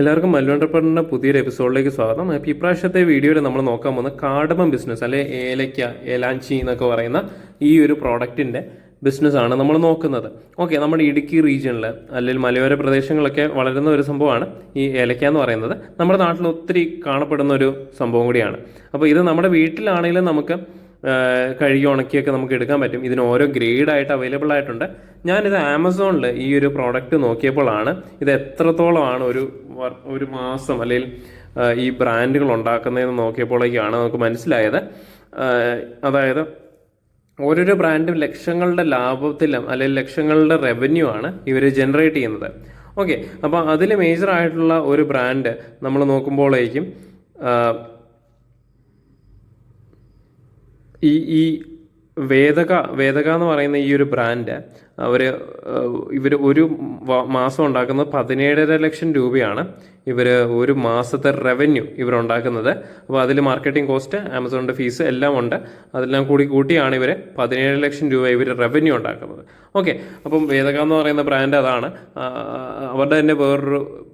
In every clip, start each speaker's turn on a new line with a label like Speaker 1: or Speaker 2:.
Speaker 1: എല്ലാവർക്കും മല്ലുവണ്ടപ്പറിന്റെ പുതിയൊരു എപ്പിസോഡിലേക്ക് സ്വാഗതം. അപ്പോൾ ഇപ്രാവശ്യത്തെ വീഡിയോയിൽ നമ്മൾ നോക്കാൻ പോകുന്ന കാർഡമം ബിസിനസ് അല്ലെ ഏലയ്ക്ക ഏലാഞ്ചി എന്നൊക്കെ പറയുന്ന ഈ ഒരു പ്രോഡക്റ്റിന്റെ ബിസിനസ്സാണ് നമ്മൾ നോക്കുന്നത്. ഓക്കെ നമ്മുടെ ഇടുക്കി റീജിയണിൽ അല്ലെങ്കിൽ മലയോര പ്രദേശങ്ങളൊക്കെ വളരുന്ന ഒരു സംഭവമാണ് ഈ ഏലയ്ക്ക എന്ന് പറയുന്നത്. നമ്മുടെ നാട്ടിൽ ഒത്തിരി കാണപ്പെടുന്ന ഒരു സംഭവം കൂടിയാണ്. അപ്പോൾ ഇത് നമ്മുടെ വീട്ടിലാണെങ്കിലും നമുക്ക് കഴുകി ഉണക്കിയൊക്കെ നമുക്ക് എടുക്കാൻ പറ്റും. ഇതിന് ഓരോ ഗ്രേഡായിട്ട് അവൈലബിൾ ആയിട്ടുണ്ട്. ഞാനിത് ആമസോണിൽ ഈ ഒരു പ്രോഡക്റ്റ് നോക്കിയപ്പോഴാണ് ഇത് എത്രത്തോളമാണ് ഒരു ഒരു മാസം അല്ലെങ്കിൽ ഈ ബ്രാൻഡുകൾ ഉണ്ടാക്കുന്നതെന്ന് നോക്കിയപ്പോഴേക്കാണ് നമുക്ക് മനസ്സിലായത്. അതായത് ഓരോരോ ബ്രാൻഡും ലക്ഷങ്ങളുടെ ലാഭത്തിലും അല്ലെങ്കിൽ ലക്ഷങ്ങളുടെ റവന്യൂ ആണ് ഇവർ ജനറേറ്റ് ചെയ്യുന്നത്. ഓക്കെ അപ്പോൾ അതിൽ മേജർ ആയിട്ടുള്ള ഒരു ബ്രാൻഡ് നമ്മൾ നോക്കുമ്പോഴേക്കും ആ, ഈ ഈ വേദക വേദക എന്ന് പറയുന്ന ഈ ഒരു ബ്രാൻഡ് അവർ ഇവർ ഒരു മാസം ഉണ്ടാക്കുന്നത് പതിനേഴര ലക്ഷം രൂപയാണ് ഇവർ ഒരു മാസത്തെ റവന്യൂ ഇവരുണ്ടാക്കുന്നത് അപ്പോൾ അതിൽ മാർക്കറ്റിംഗ് കോസ്റ്റ് ആമസോണിന്റെ ഫീസ് എല്ലാം ഉണ്ട്. അതെല്ലാം കൂടി കൂട്ടിയാണ് ഇവർ പതിനേഴ് ലക്ഷം രൂപ ഇവർ റവന്യൂ ഉണ്ടാക്കുന്നത്. ഓക്കെ അപ്പം വേദക എന്ന് പറയുന്ന ബ്രാൻഡ് അതാണ്. അവരുടെ തന്നെ വേറൊരു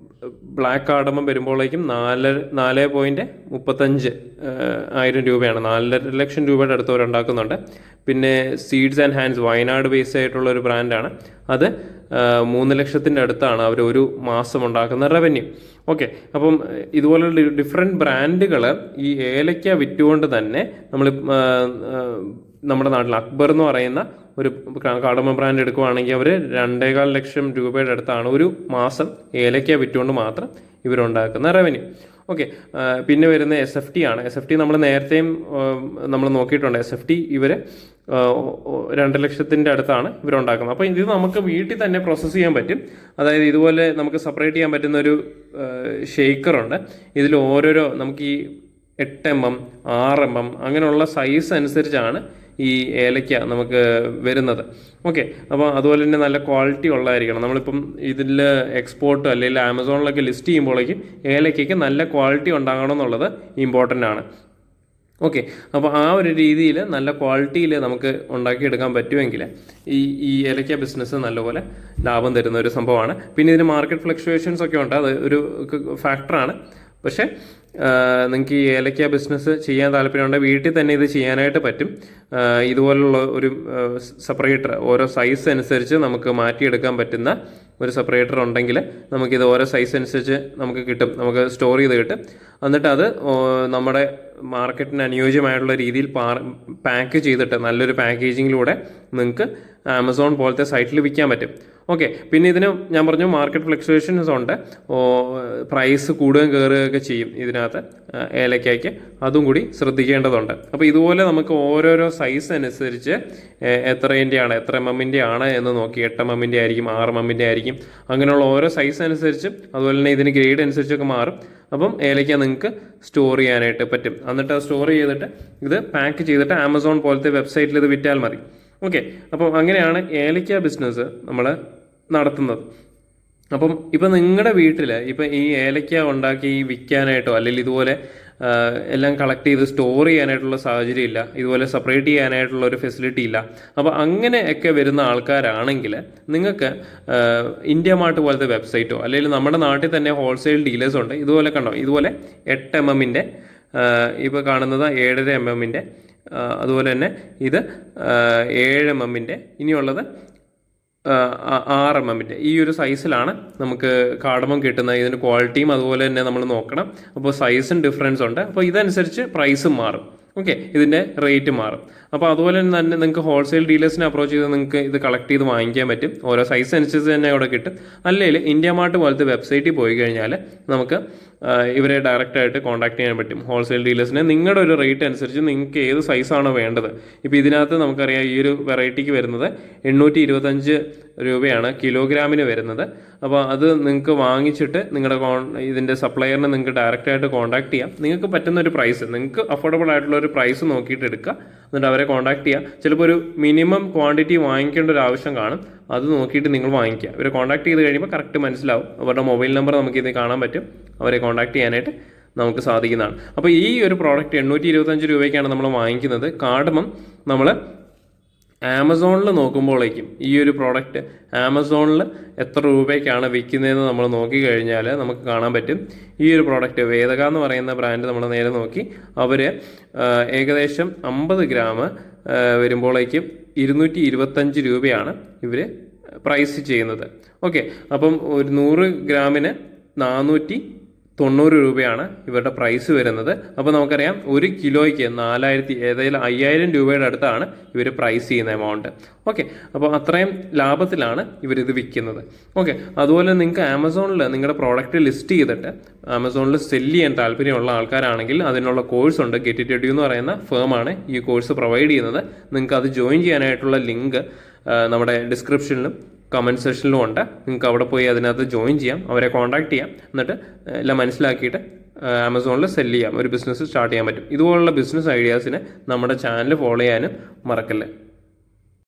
Speaker 1: ബ്ലാക്ക് കാർഡമം വരുമ്പോഴേക്കും നാല് നാല് പോയിന്റ് മുപ്പത്തഞ്ച് ആയിരം രൂപയാണ്. നാലര ലക്ഷം രൂപയുടെ അടുത്ത് ഉണ്ടാക്കുന്നുണ്ട്. പിന്നെ seeds and hands Wayanad base ആയിട്ടുള്ള ഒരു ബ്രാൻഡാണ് അത് മൂന്ന് ലക്ഷത്തിന്റെ അടുത്താണ് അവർ ഒരു മാസം ഉണ്ടാക്കുന്ന റവന്യൂ ഓക്കെ അപ്പം ഇതുപോലുള്ള ഡിഫറെന്റ് ബ്രാൻഡുകൾ ഈ ഏലയ്ക്ക വിറ്റുകൊണ്ട് തന്നെ നമ്മൾ നമ്മുടെ നാട്ടിൽ അക്ബർ എന്ന് പറയുന്ന ഒരു കാടമ ബ്രാൻഡ് എടുക്കുവാണെങ്കിൽ അവർ രണ്ടേകാൽ ലക്ഷം രൂപയുടെ അടുത്താണ് ഒരു മാസം ഏലക്ക വിറ്റുകൊണ്ട് മാത്രം ഇവരുണ്ടാക്കുന്ന റവന്യൂ ഓക്കെ പിന്നെ വരുന്ന എസ് എഫ് ടി ആണ്. എസ് എഫ് ടി നമ്മൾ നേരത്തെയും നമ്മൾ നോക്കിയിട്ടുണ്ട്. എസ് എഫ് ടി ഇവർ രണ്ട് ലക്ഷത്തിന്റെ അടുത്താണ് ഇവരുണ്ടാക്കുന്നത്. അപ്പോൾ ഇത് നമുക്ക് വീട്ടിൽ തന്നെ പ്രോസസ്സ് ചെയ്യാൻ പറ്റും. അതായത് ഇതുപോലെ നമുക്ക് സെപ്പറേറ്റ് ചെയ്യാൻ പറ്റുന്ന ഒരു ഷെയ്ക്കറുണ്ട് ഇതിൽ ഓരോരോ നമുക്ക് ഈ എട്ട് എം എം ആറ് എം എം അങ്ങനെയുള്ള സൈസ് അനുസരിച്ചാണ് ഈ ഏലയ്ക്ക നമുക്ക് വരുന്നത്. ഓക്കെ അപ്പോൾ അതുപോലെ തന്നെ നല്ല ക്വാളിറ്റി ഉള്ളതായിരിക്കണം. നമ്മളിപ്പം ഇതിൽ എക്സ്പോർട്ട് അല്ലെങ്കിൽ ആമസോണിലൊക്കെ ലിസ്റ്റ് ചെയ്യുമ്പോഴേക്കും ഏലയ്ക്കയ്ക്ക് നല്ല ക്വാളിറ്റി ഉണ്ടാകണം എന്നുള്ളത് ഇമ്പോർട്ടന്റ് ആണ്. ഓക്കെ അപ്പോൾ ആ ഒരു രീതിയിൽ നല്ല ക്വാളിറ്റിയിൽ നമുക്ക് ഉണ്ടാക്കിയെടുക്കാൻ പറ്റുമെങ്കിൽ ഈ ഈ ഏലക്ക ബിസിനസ് നല്ലപോലെ ലാഭം തരുന്ന ഒരു സംഭവമാണ്. പിന്നെ ഇതിന് മാർക്കറ്റ് ഫ്ലക്ച്വേഷൻസ് ഒക്കെ ഉണ്ട്. അത് ഒരു ഫാക്ടറാണ് പക്ഷേ നിങ്ങൾക്ക് ഈ ഏലക്ക ബിസിനസ് ചെയ്യാൻ താല്പര്യമുണ്ടെങ്കിൽ വീട്ടിൽ തന്നെ ഇത് ചെയ്യാനായിട്ട് പറ്റും. ഇതുപോലുള്ള ഒരു സെപ്പറേറ്റർ ഓരോ സൈസ് അനുസരിച്ച് നമുക്ക് മാറ്റിയെടുക്കാൻ പറ്റുന്ന ഒരു സെപ്പറേറ്റർ ഉണ്ടെങ്കിൽ നമുക്കിത് ഓരോ സൈസ് അനുസരിച്ച് നമുക്ക് കിട്ടും. നമുക്ക് സ്റ്റോർ ചെയ്ത് കിട്ടും. എന്നിട്ട് അത് നമ്മുടെ മാർക്കറ്റിന് അനുയോജ്യമായിട്ടുള്ള രീതിയിൽ പാക്ക് ചെയ്തിട്ട് നല്ലൊരു പാക്കേജിങ്ങിലൂടെ നിങ്ങൾക്ക് ആമസോൺ പോലത്തെ സൈറ്റിൽ വിൽക്കാൻ പറ്റും. ഓക്കെ പിന്നെ ഇതിന് ഞാൻ പറഞ്ഞു മാർക്കറ്റ് ഫ്ലക്ച്വേഷൻസ് ഉണ്ട്. പ്രൈസ് കൂടുകയും കയറുകയൊക്കെ ചെയ്യും ഇതിനകത്ത് ഏലക്കയ്ക്ക്. അതും കൂടി ശ്രദ്ധിക്കേണ്ടതുണ്ട്. അപ്പോൾ ഇതുപോലെ നമുക്ക് ഓരോരോ സൈസ് അനുസരിച്ച് എ- എത്രേന്റെ ആണ് എത്ര എം എമ്മിന്റെ ആണ് എന്ന് നോക്കി എട്ട് എം എമ്മിന്റെ ആയിരിക്കും ആറ് എം എമ്മിന്റെ ആയിരിക്കും. അങ്ങനെയുള്ള ഓരോ സൈസ് അനുസരിച്ച് അതുപോലെ തന്നെ ഇതിന് ഗ്രേഡ് അനുസരിച്ചൊക്കെ മാറും. അപ്പം ഏലയ്ക്ക നിങ്ങൾക്ക് സ്റ്റോർ ചെയ്യാനായിട്ട് പറ്റും. എന്നിട്ട് സ്റ്റോർ ചെയ്തിട്ട് ഇത് പാക്ക് ചെയ്തിട്ട് ആമസോൺ പോലത്തെ വെബ്സൈറ്റിൽ ഇത് വിറ്റാൽ മതി. ഓക്കെ അപ്പോൾ അങ്ങനെയാണ് ഏലക്ക ബിസിനസ് നമ്മൾ നടത്തുന്നത്. അപ്പം ഇപ്പം നിങ്ങളുടെ വീട്ടിൽ ഇപ്പം ഈ ഏലക്ക ഉണ്ടാക്കി വിൽക്കാനായിട്ടോ അല്ലെങ്കിൽ ഇതുപോലെ എല്ലാം കളക്ട് ചെയ്ത് സ്റ്റോർ ചെയ്യാനായിട്ടുള്ള സാഹചര്യം ഇല്ല ഇതുപോലെ സെപ്പറേറ്റ് ചെയ്യാനായിട്ടുള്ള ഒരു ഫെസിലിറ്റി ഇല്ല. അപ്പോൾ അങ്ങനെയൊക്കെ വരുന്ന ആൾക്കാരാണെങ്കിൽ നിങ്ങൾക്ക് ഇന്ത്യ മാർട്ട് പോലത്തെ വെബ്സൈറ്റോ അല്ലെങ്കിൽ നമ്മുടെ നാട്ടിൽ തന്നെ ഹോൾസെയിൽ ഡീലേഴ്സ് ഉണ്ട് ഇതുപോലെ കണ്ടോ? ഇതുപോലെ എട്ട് എം എമ്മിന്റെ ഇപ്പോൾ കാണുന്നത് ഏഴര എം എമ്മിന്റെ അതുപോലെ തന്നെ ഇത് ഏഴ് എം എമ്മിന്റെ ഇനിയുള്ളത് ആറ് എം എമ്മിന്റെ. ഈ ഒരു സൈസിലാണ് നമുക്ക് കാടമം കിട്ടുന്നത്. ഇതിന്റെ ക്വാളിറ്റിയും അതുപോലെ തന്നെ നമ്മൾ നോക്കണം. അപ്പോൾ സൈസും ഡിഫറൻസ് ഉണ്ട്. അപ്പോൾ ഇതനുസരിച്ച് പ്രൈസും മാറും. ഓക്കെ ഇതിന്റെ റേറ്റ് മാറും. അപ്പോൾ അതുപോലെ തന്നെ നിങ്ങൾക്ക് ഹോൾസെയിൽ ഡീലേഴ്സിനെ അപ്രോച്ച് ചെയ്ത് നിങ്ങൾക്ക് ഇത് കളക്ട് ചെയ്ത് വാങ്ങിക്കാൻ പറ്റും. ഓരോ സൈസ് അനുസരിച്ച് തന്നെ അവിടെ കിട്ടും. അല്ലെങ്കിൽ ഇന്ത്യ മാർട്ട് പോലത്തെ വെബ്സൈറ്റിൽ പോയി കഴിഞ്ഞാൽ നമുക്ക് ഇവരെ ഡയറക്റ്റായിട്ട് കോൺടാക്ട് ചെയ്യാൻ പറ്റും. ഹോൾസെയിൽ ഡീലേഴ്സിനെ നിങ്ങളുടെ ഒരു റേറ്റ് അനുസരിച്ച് നിങ്ങൾക്ക് ഏത് സൈസാണ് വേണ്ടത്. ഇപ്പോൾ ഇതിനകത്ത് നമുക്കറിയാം ഈ ഒരു വെറൈറ്റിക്ക് വരുന്നത് എണ്ണൂറ്റി ഇരുപത്തഞ്ച് രൂപയാണ് കിലോഗ്രാമിന് വരുന്നത്. അപ്പോൾ അത് നിങ്ങൾക്ക് വാങ്ങിച്ചിട്ട് നിങ്ങളുടെ കോൺ ഇതിന്റെ സപ്ലയറിനെ നിങ്ങൾക്ക് ഡയറക്റ്റായിട്ട് കോൺടാക്ട് ചെയ്യാം. നിങ്ങൾക്ക് പറ്റുന്ന ഒരു പ്രൈസ് നിങ്ങൾക്ക് അഫോർഡബിൾ ആയിട്ടുള്ള ഒരു പ്രൈസ് നോക്കിയിട്ട് എടുക്കുക. എന്നിട്ട് അവരെ കോൺടാക്ട് ചെയ്യുക ചിലപ്പോൾ ഒരു മിനിമം ക്വാണ്ടിറ്റി വാങ്ങിക്കേണ്ട ഒരു ആവശ്യം കാണും. അത് നോക്കിയിട്ട് നിങ്ങൾ വാങ്ങിക്കുക. ഇവരെ കോൺടാക്ട് ചെയ്ത് കഴിയുമ്പോൾ കറക്റ്റ് മനസ്സിലാവും. അവരുടെ മൊബൈൽ നമ്പർ നമുക്ക് ഇത് കാണാൻ പറ്റും. അവരെ കോൺടാക്ട് ചെയ്യാനായിട്ട് നമുക്ക് സാധിക്കുന്നതാണ്. അപ്പോൾ ഈ ഒരു പ്രോഡക്റ്റ് എണ്ണൂറ്റി ഇരുപത്തഞ്ച് രൂപയ്ക്കാണ് നമ്മൾ വാങ്ങിക്കുന്നത്. കാർഡമം നമ്മൾ ആമസോണിൽ നോക്കുമ്പോഴേക്കും ഈ ഒരു പ്രോഡക്റ്റ് ആമസോണിൽ എത്ര രൂപയ്ക്കാണ് വിൽക്കുന്നതെന്ന് നമ്മൾ നോക്കി കഴിഞ്ഞാൽ നമുക്ക് കാണാൻ പറ്റും. ഈ ഒരു പ്രോഡക്റ്റ് വേദക എന്ന് പറയുന്ന ബ്രാൻഡ് നമ്മൾ നേരെ നോക്കി. അവർ ഏകദേശം അമ്പത് ഗ്രാം വരുമ്പോഴേക്കും ഇരുന്നൂറ്റി ഇരുപത്തഞ്ച് രൂപയാണ് ഇവർ പ്രൈസ് ചെയ്യുന്നത്. ഓക്കെ അപ്പം ഒരു നൂറ് ഗ്രാമിന് നാനൂറ്റി തൊണ്ണൂറ് രൂപയാണ് ഇവരുടെ പ്രൈസ് വരുന്നത്. അപ്പോൾ നമുക്കറിയാം ഒരു കിലോയ്ക്ക് നാലായിരത്തി ഏതായാലും അയ്യായിരം രൂപയുടെ അടുത്താണ് ഇവർ പ്രൈസ് ചെയ്യുന്ന എമൗണ്ട് ഓക്കെ അപ്പോൾ അത്രയും ലാഭത്തിലാണ് ഇവരിത് വിൽക്കുന്നത് ഓക്കെ അതുപോലെ നിങ്ങൾക്ക് ആമസോണിൽ നിങ്ങളുടെ പ്രോഡക്റ്റ് ലിസ്റ്റ് ചെയ്തിട്ട് ആമസോണിൽ സെല്ല് ചെയ്യാൻ താല്പര്യമുള്ള ആൾക്കാരാണെങ്കിൽ അതിനുള്ള കോഴ്സ് ഉണ്ട്. ഗെറ്റ് ഇറ്റ് എന്ന് പറയുന്ന ഫേമാണ് ഈ കോഴ്സ് പ്രൊവൈഡ് ചെയ്യുന്നത്. നിങ്ങൾക്ക് അത് ജോയിൻ ചെയ്യാനായിട്ടുള്ള ലിങ്ക് നമ്മുടെ ഡിസ്ക്രിപ്ഷനിലും കമന്റ് സെക്ഷനിലും ഉണ്ട്. നിങ്ങൾക്ക് അവിടെ പോയി അതിനകത്ത് ജോയിൻ ചെയ്യാം. അവരെ കോൺടാക്ട് ചെയ്യാം. എന്നിട്ട് എല്ലാം മനസ്സിലാക്കിയിട്ട് ആമസോണിൽ സെല്ല് ചെയ്യാം. ഒരു ബിസിനസ് സ്റ്റാർട്ട് ചെയ്യാൻ പറ്റും. ഇതുപോലുള്ള ബിസിനസ് ഐഡിയാസിനെ നമ്മുടെ ചാനൽ ഫോളോ ചെയ്യാനും മറക്കല്ലേ.